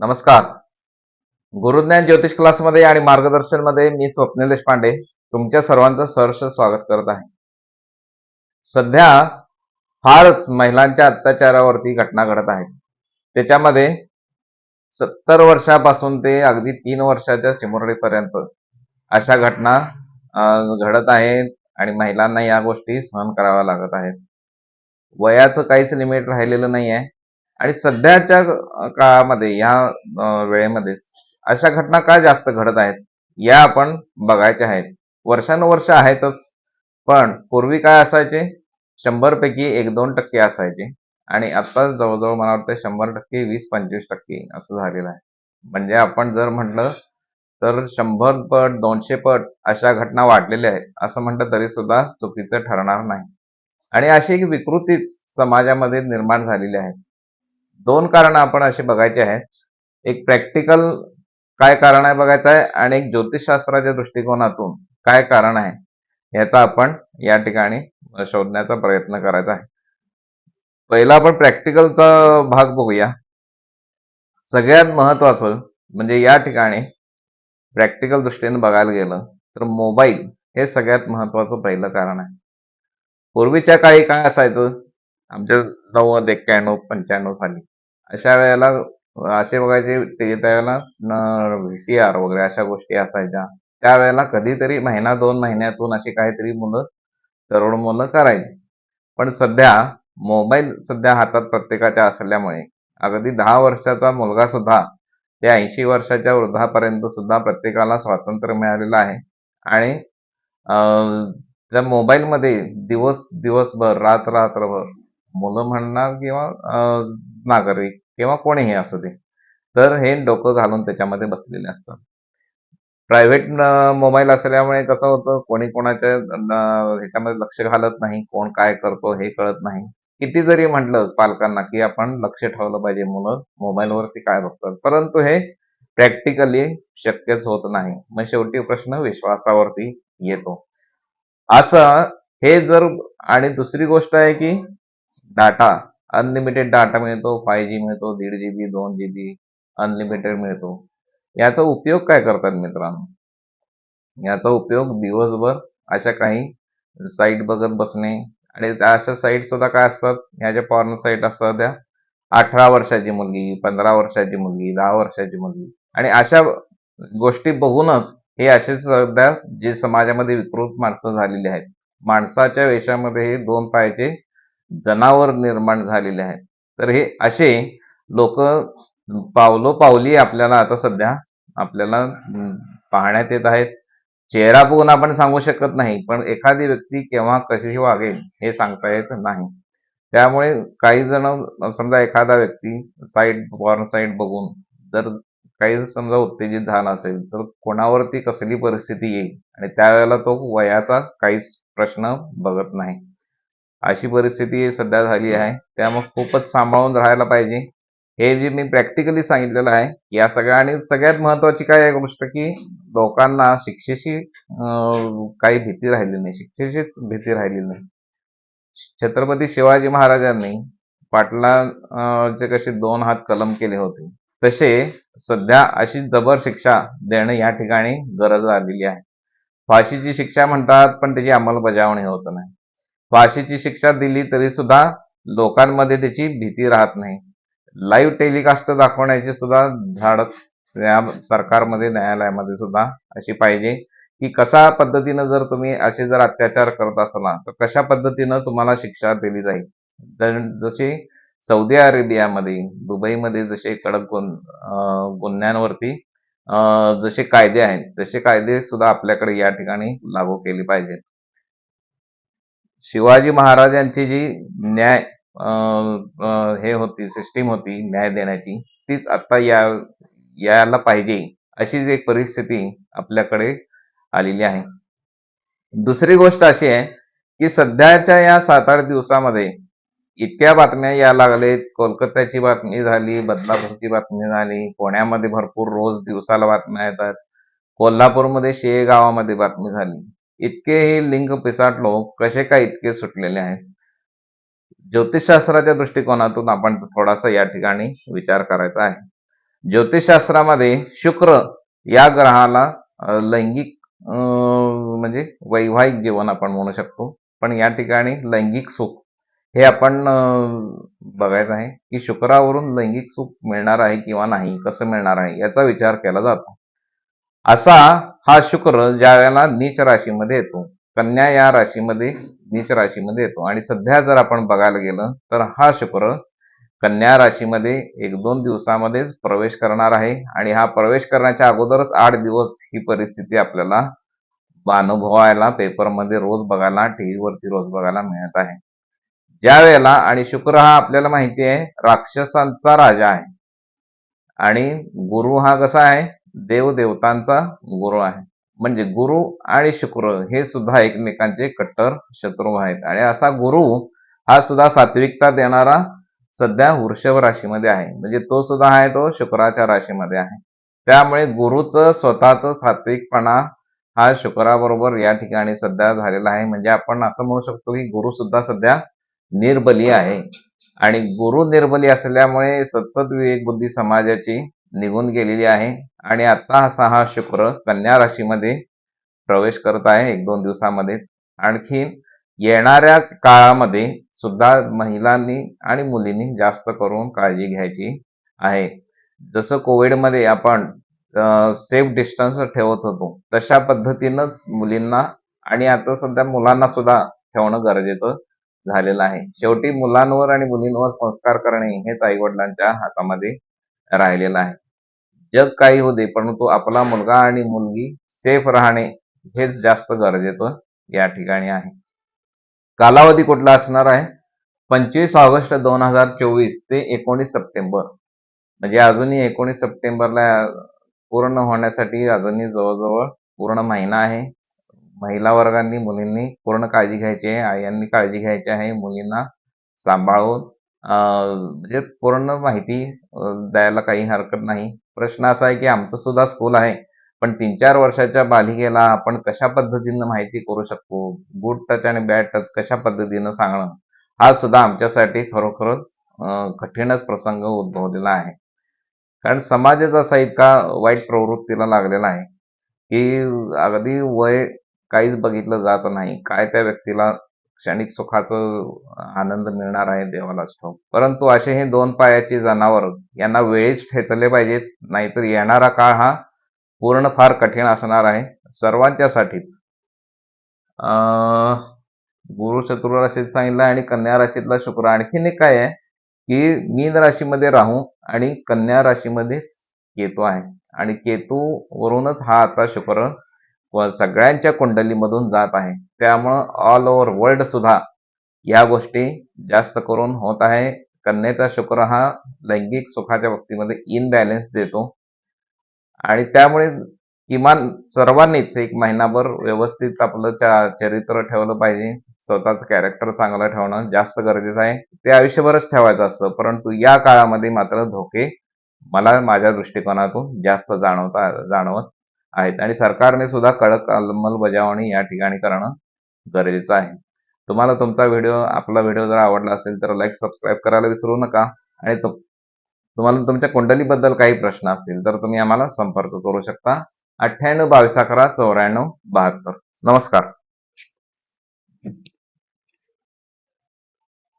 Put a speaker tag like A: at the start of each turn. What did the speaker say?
A: नमस्कार. गुरुज्ञान ज्योतिष क्लासमध्ये आणि मार्गदर्शनमध्ये मी स्वप्नील देशपांडे तुमच्या सर्वांचं सहर्ष स्वागत करत आहे. सध्या फारच महिलांच्या अत्याचारावरती घटना घडत आहेत. त्याच्यामध्ये सत्तर वर्षापासून ते अगदी तीन वर्षाच्या चिमुरडीपर्यंत अशा घटना घडत आहेत आणि महिलांना या गोष्टी सहन कराव्या लागत आहेत. वयाचं काहीच लिमिट राहिलेलं नाही आहे आणि सध्याच्या काळामध्ये या वेळेमध्ये अशा घटना का जास्त घडत आहेत या आपण बघायच्या आहेत. वर्षानुवर्ष आहेतच पण पूर्वी काय असायचे? शंभर पैकी एक दोन टक्के असायचे. आणि आता जवळजवळ मला वाटतं शंभर टक्के वीस पंचवीस टक्के असं झालेलं आहे. म्हणजे आपण जर म्हटलं तर शंभर पट दोनशे पट अशा घटना वाढलेल्या आहेत असं म्हटलं तरी सुद्धा चुकीचं ठरणार नाही. आणि अशी एक विकृतीच समाजामध्ये निर्माण झालेली आहे. दोन कारण आपण असे बघायचे आहेत. एक प्रॅक्टिकल काय कारण आहे बघायचं आहे आणि एक ज्योतिषशास्त्राच्या दृष्टिकोनातून काय कारण आहे याचा आपण या ठिकाणी शोधण्याचा प्रयत्न करायचा आहे. पहिला आपण प्रॅक्टिकलचा भाग बघूया. सगळ्यात महत्वाचं म्हणजे या ठिकाणी प्रॅक्टिकल दृष्टीने बघायला गेलं तर मोबाईल हे सगळ्यात महत्वाचं पहिलं कारण आहे. पूर्वीच्या काळी काय असायचं? आमच्या नव्वद एक्क्याण्णव पंच्याण्णव साली. अशा वेळेला असे बघायचे ते त्यावेळेला व्ही सी आर वगैरे अशा गोष्टी असायच्या. त्यावेळेला कधीतरी महिना दोन महिन्यातून अशी काहीतरी मुलं तरुण मुलं करायची. पण सध्या मोबाईल सध्या हातात प्रत्येकाच्या असल्यामुळे अगदी दहा वर्षाचा मुलगा सुद्धा ते ऐंशी वर्षाच्या वृद्धापर्यंत सुद्धा प्रत्येकाला स्वातंत्र्य मिळालेलं आहे. आणि त्या मोबाईलमध्ये दिवस दिवसभर रात्र रात्रभर मुलं म्हणणार किंवा नागरिक किंवा कोणीही असू दे. तर हे डोकं घालून त्याच्यामध्ये बसलेले असतात. प्रायव्हेट मोबाईल असल्यामुळे कसं होतं कोणी कोणाच्या ह्याच्यामध्ये लक्ष घालत नाही कोण काय करतो हे कळत नाही. किती जरी म्हटलं पालकांना की आपण लक्ष ठेवलं पाहिजे मुलं मोबाईलवरती काय बघतात. परंतु हे प्रॅक्टिकली शक्यच होत नाही. मग शेवटी प्रश्न विश्वासावरती येतो. असं हे जर आणि दुसरी गोष्ट आहे की डाटा अनलिमिटेड डाटा मिळतो फाय जी मिळतो दीड जी बी दोन जी बी अनलिमिटेड मिळतो. याचा उपयोग काय करतात मित्रांनो? याचा उपयोग दिवसभर अशा काही साईट बघत बसणे आणि अशा साईट सुद्धा काय असतात? ह्या ज्या पॉर्न साईट असतात त्या अठरा वर्षाची मुलगी पंधरा वर्षाची मुलगी दहा वर्षाची मुलगी आणि अशा गोष्टी बघूनच हे असे सध्या जे समाजामध्ये विकृत माणसं झालेली आहेत. माणसाच्या वेशामध्ये हे दोन पायाचे जनावर निर्माण झालेले आहेत. तर हे असे लोक पावलो पावली आपल्याला आता सध्या आपल्याला पाहण्यात येत आहेत. चेहरा बघून आपण सांगू शकत नाही पण एखादी व्यक्ती केव्हा कशी वागेल हे सांगता येत नाही. त्यामुळे काही जण समजा एखादा व्यक्ती साईड पॉर्न साईड बघून जर काही समजा उत्तेजित झाला असेल तर कोणावरती कसली परिस्थिती येईल? आणि त्यावेळेला तो वयाचा काहीच प्रश्न बघत नाही. अशी परिस्थिती सध्या झाली आहे. त्यामुळे खूपच सांभाळून राहायला पाहिजे. हे जे मी प्रॅक्टिकली सांगितलेलं आहे या सगळ्या आणि सगळ्यात महत्वाची काय आहे गोष्ट की लोकांना शिक्षेची अं, काही भीती राहिली नाही. शिक्षेचीच भीती राहिली नाही. छत्रपती शिवाजी महाराजांनी पाटलाचे कसे दोन हात कलम केले होते. तसे सध्या अशी जबर शिक्षा देणं या ठिकाणी गरज आलेली आहे. फाशीची शिक्षा म्हणतात पण त्याची अंमलबजावणी होत नाही. फाशीची शिक्षा दिली तरी सुद्धा लोकांमध्ये त्याची भीती राहत नाही. लाईव्ह टेलिकास्ट दाखवण्याची सुद्धा झाडत या सरकारमध्ये न्यायालयामध्ये सुद्धा अशी पाहिजे की कशा पद्धतीनं जर तुम्ही असे जर अत्याचार करत असला तर कशा पद्धतीनं तुम्हाला शिक्षा दिली जाईल? तर जशी सौदी अरेबियामध्ये दुबईमध्ये जसे कडक गुन गुन्ह्यांवरती जसे कायदे आहेत तसे कायदे सुद्धा आपल्याकडे या ठिकाणी लागू केले पाहिजेत. शिवाजी महाराजांची जी न्याय अं, हे होती सिस्टीम होती न्याय देण्याची तीच आता या यायला पाहिजे अशीच एक परिस्थिती आपल्याकडे आलेली आहे. दुसरी गोष्ट अशी आहे की सध्याच्या या सात आठ दिवसामध्ये इतक्या बातम्या यायला लागलेत कोलकात्याची बातमी झाली बदलापूरची बातमी झाली पुण्यामध्ये भरपूर रोज दिवसाला बातम्या येतात कोल्हापूरमध्ये शे गावामध्ये बातमी झाली. इतके हे लिंग पिसाट लोक कसे काय इतके सुटलेले आहेत? ज्योतिषशास्त्राच्या दृष्टिकोनातून आपण थोडासा या ठिकाणी विचार करायचा आहे. ज्योतिषशास्त्रामध्ये शुक्र या ग्रहाला लैंगिक म्हणजे वैवाहिक जीवन आपण म्हणू शकतो. पण या ठिकाणी लैंगिक सुख हे आपण बघायचं आहे की शुक्रावरून लैंगिक सुख मिळणार आहे किंवा नाही कसं मिळणार आहे याचा विचार केला जातो. असा हा शुक्र ज्या वेळेला नीच राशीमध्ये येतो कन्या या राशीमध्ये नीच राशीमध्ये येतो. आणि सध्या जर आपण बघायला गेलं तर हा शुक्र कन्या राशीमध्ये एक दोन दिवसामध्येच प्रवेश करणार आहे. आणि हा प्रवेश करण्याच्या अगोदरच आठ दिवस ही परिस्थिती आपल्याला अनुभवायला पेपरमध्ये रोज बघायला टीव्हीवरती रोज बघायला मिळत आहे. ज्या वेळेला आणि शुक्र हा आपल्याला माहिती आहे राक्षसांचा राजा आहे. आणि गुरु हा कसा आहे? देवदेवतांचा गुरु आहे. म्हणजे गुरु आणि शुक्र हे सुद्धा एकमेकांचे कट्टर शत्रू आहेत. आणि असा गुरु हा सुद्धा सात्विकता देणारा सध्या वृषभ राशीमध्ये आहे. म्हणजे तो सुद्धा आहे तो शुक्राच्या राशीमध्ये आहे. त्यामुळे गुरुचं स्वतःच सात्विकपणा हा शुक्राबरोबर या ठिकाणी सध्या झालेला आहे. म्हणजे आपण असं म्हणू शकतो की गुरु सुद्धा सध्या निर्बली आहे. आणि गुरु निर्बली असल्यामुळे सतसत विवेक बुद्धी समाजाची निघून गेलेली आहे. आणि आता असा हा शुक्र कन्या राशीमध्ये प्रवेश करत आहे एक दोन दिवसामध्ये. आणखी येणाऱ्या काळामध्ये सुद्धा महिलांनी आणि मुलींनी जास्त करून काळजी घ्यायची आहे. जसं कोविडमध्ये आपण सेफ डिस्टन्स ठेवत होतो तशा पद्धतीनंच मुलींना आणि आता सध्या मुलांना सुद्धा ठेवणं गरजेचं झालेलं आहे. शेवटी मुलांवर आणि मुलींवर संस्कार करणे हेच आईवडिलांच्या हातामध्ये राहिलेलं आहे. जग काही होऊ दे परंतु आपला मुलगा आणि मुलगी सेफ राहणे हेच जास्त गरजेचं या ठिकाणी आहे. कालावधी कुठला असणार आहे? पंचवीस ऑगस्ट दोन हजार चोवीस ते एकोणीस सप्टेंबर. म्हणजे अजूनही एकोणीस सप्टेंबरला पूर्ण होण्यासाठी अजूनही जवळजवळ पूर्ण महिना आहे. महिला वर्गांनी मुलींनी पूर्ण काळजी घ्यायची आहे. आयांनी काळजी घ्यायची आहे. मुलींना सांभाळून म्हणजे पूर्ण माहिती द्यायला काही हरकत नाही. प्रश्न असा आहे की आमचं सुद्धा स्कूल आहे पण तीन चार वर्षाच्या बालिकेला आपण कशा पद्धतीनं माहिती करू शकतो गुड टच आणि बॅड टच कशा पद्धतीनं सांगणं? हा सुद्धा आमच्यासाठी खरोखरच कठीणच प्रसंग उद्भवलेला आहे. कारण समाजच असा इतका वाईट प्रवृत्तीला लागलेला आहे की अगदी वय काहीच बघितलं जात नाही काय त्या व्यक्तीला क्षणिक सुखाचं आनंद मिळणार आहे देवालाच ठाऊक परंतु असे हे दोन पायाचे जनावर यांना वेळीच ठेचले पाहिजेत नाहीतर येणारा काळ हा पूर्ण फार कठीण असणार आहे. सर्वांच्यासाठीच. गुरु चतुर राशीत सांगितलं आणि कन्या राशीतला शुक्र. आणखीन एक काय आहे की मीन राशीमध्ये राहू आणि कन्या राशीमध्येच केतू आहे. आणि केतू वरूनच हा आता शुक्र व सगळ्यांच्या कुंडलीमधून जात आहे. त्यामुळं ऑल ओव्हर वर्ल्ड सुद्धा या गोष्टी जास्त करून होत आहे. कन्येचा शुक्र हा लैंगिक सुखाच्या बाबतीमध्ये इनबॅलेन्स देतो. आणि त्यामुळे किमान सर्वांनीच एक महिनाभर व्यवस्थित आपलं चरित्र ठेवलं पाहिजे. स्वतःचं कॅरेक्टर चांगलं ठेवणं जास्त गरजेचं आहे. ते आयुष्यभरच ठेवायचं असतं. परंतु या काळामध्ये मात्र धोके मला माझ्या दृष्टिकोनातून जास्त जाणवता जाणवत आहेत. आणि सरकारने सुद्धा कडक अंमलबजावणी या ठिकाणी करणं गरजेचं आहे. तुम्हाला तुमचा व्हिडिओ आपला व्हिडिओ जर आवडला असेल तर लाईक सबस्क्राईब करायला विसरू नका. आणि तुम्हाला तुमच्या कुंडलीबद्दल काही प्रश्न असतील तर तुम्ही आम्हाला संपर्क करू शकता. अठ्ठ्याण्णव बावीस अकरा चौऱ्याण्णव बहात्तर. नमस्कार.